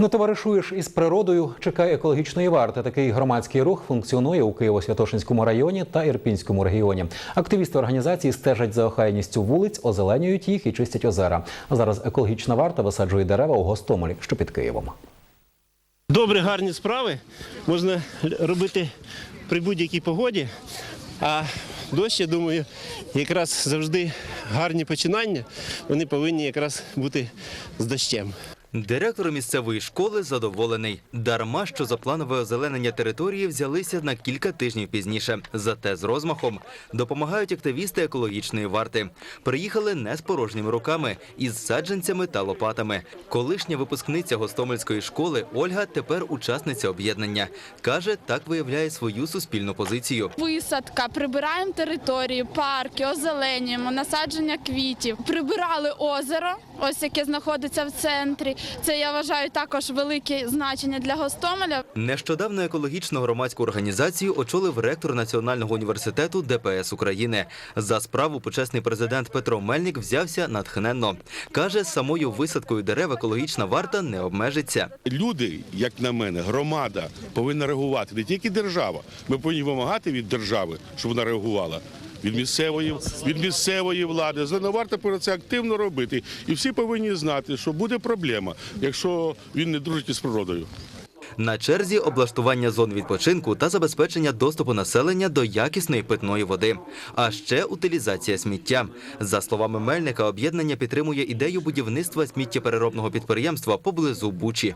Не товаришуєш із природою, чекай екологічної варти. Такий громадський рух функціонує у Києво-Святошинському районі та Ірпінському регіоні. Активісти організації стежать за охайністю вулиць, озеленюють їх і чистять озера. А зараз екологічна варта висаджує дерева у Гостомелі, що під Києвом. Добрі, гарні справи можна робити при будь-якій погоді. А дощ, я думаю, якраз завжди гарні починання, вони повинні якраз бути з дощем. Директор місцевої школи задоволений. Дарма, що за планове озеленення території взялися на кілька тижнів пізніше. Зате з розмахом допомагають активісти екологічної варти. Приїхали не з порожніми руками, із саджанцями та лопатами. Колишня випускниця Гостомельської школи Ольга тепер учасниця об'єднання. Каже, так виявляє свою суспільну позицію. Висадка, прибираємо територію, парки, озеленюємо, насадження квітів. Прибирали озеро, ось яке знаходиться в центрі. Це я вважаю також велике значення для Гостомеля. Нещодавно екологічну громадську організацію очолив ректор Національного університету ДПС України. За справу почесний президент Петро Мельник взявся натхненно. Каже, самою висадкою дерев екологічна варта не обмежиться. Люди, як на мене, громада повинна реагувати не тільки держава. Ми повинні вимагати від держави, щоб вона реагувала. Від місцевої від місцевої влади Зелена варта повинна це активно робити, і всі повинні знати, що буде проблема, якщо він не дружить із природою. На черзі облаштування зон відпочинку та забезпечення доступу населення до якісної питної води. А ще утилізація сміття. За словами Мельника, об'єднання підтримує ідею будівництва сміттєпереробного підприємства поблизу Бучі.